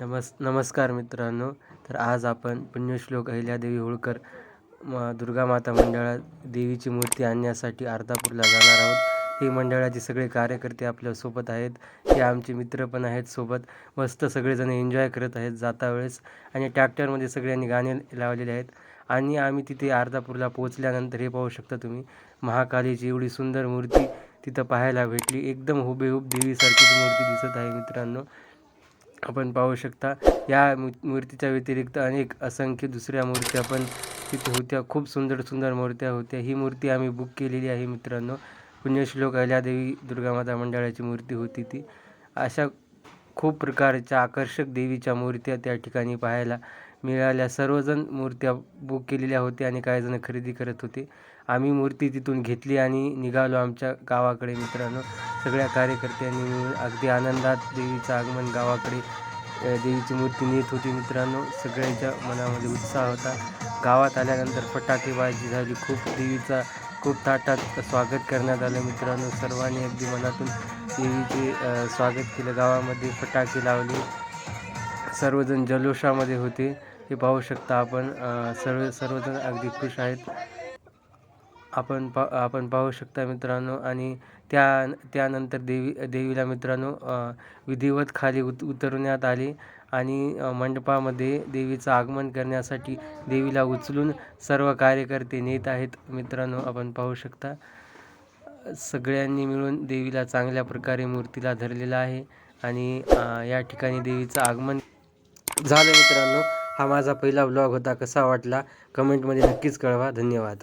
नमस् नमस्कार मित्रांनो. तर आज आपण पुण्यश्लोक अहिल्यादेवी होळकर म दुर्गा माता मंडळात देवीची मूर्ती आणण्यासाठी अर्धापूरला जाणार आहोत. हे मंडळाचे सगळे कार्यकर्ते आपल्यासोबत आहेत. हे आमचे मित्र पण आहेत सोबत. मस्त सगळेजण एन्जॉय करत आहेत जाता वेळेस. आणि ट्रॅक्टरमध्ये सगळ्यांनी गाणे लावलेले आहेत. आणि आम्ही तिथे अर्धापूरला पोहोचल्यानंतर हे पाहू शकता तुम्ही. महाकालीची एवढी सुंदर मूर्ती तिथं पाहायला भेटली. एकदम हुबेहूब देवीसारखीच मूर्ती दिसत आहे मित्रांनो. आपण पाहू शकता. या मू मूर्तीच्या व्यतिरिक्त अनेक असंख्य दुसऱ्या मूर्त्या पण तिथे होत्या. खूप सुंदर सुंदर मूर्त्या होत्या. ही मूर्ती आम्ही बुक केलेली आहे मित्रांनो. पुण्यश्लोक अहिल्यादेवी दुर्गामाता मंडळाची मूर्ती होती ती. अशा खूप प्रकारच्या आकर्षक देवीच्या मूर्त्या त्या ठिकाणी पाहायला मिळाल्या. सर्वजण मूर्त्या बुक केलेल्या होत्या आणि काही जण खरेदी करत होते. आम्ही मूर्ती तिथून घेतली आणि निघालो आमच्या गावाकडे मित्रांनो. सगळ्या कार्यकर्त्यांनी मिळून अगदी आनंदात देवीचं आगमन गावाकडे देवीची मूर्ती नेत होती. मित्रांनो सगळ्यांच्या मनामध्ये उत्साह होता. गावात आल्यानंतर फटाकेबाजी झाली. खूप देवीचा खूप ताटात स्वागत करण्यात आलं. मित्रांनो सर्वांनी अगदी मनातून देवीचे स्वागत केलं. गावामध्ये फटाके लावले. सर्वजण जल्लोषामध्ये होते. हे पाहू शकता आपण सर्व सर्वजण अगदी खुश आहेत. आपण पा आपण पाहू शकता मित्रांनो. आणि त्या त्यानंतर देवी देवीला मित्रांनो विधिवत खाली उत उतरवण्यात आले. आणि मंडपामध्ये देवीचं आगमन करण्यासाठी देवीला उचलून सर्व कार्यकर्ते नेत आहेत मित्रांनो आपण पाहू शकता. सगळ्यांनी मिळून देवीला चांगल्या प्रकारे मूर्तीला धरलेला आहे. आणि या ठिकाणी देवीचं आगमन झालं मित्रांनो. हा माझा पहिला ब्लॉग होता. कसा वाटला? कमेंटमध्ये नक्कीच कळवा. धन्यवाद.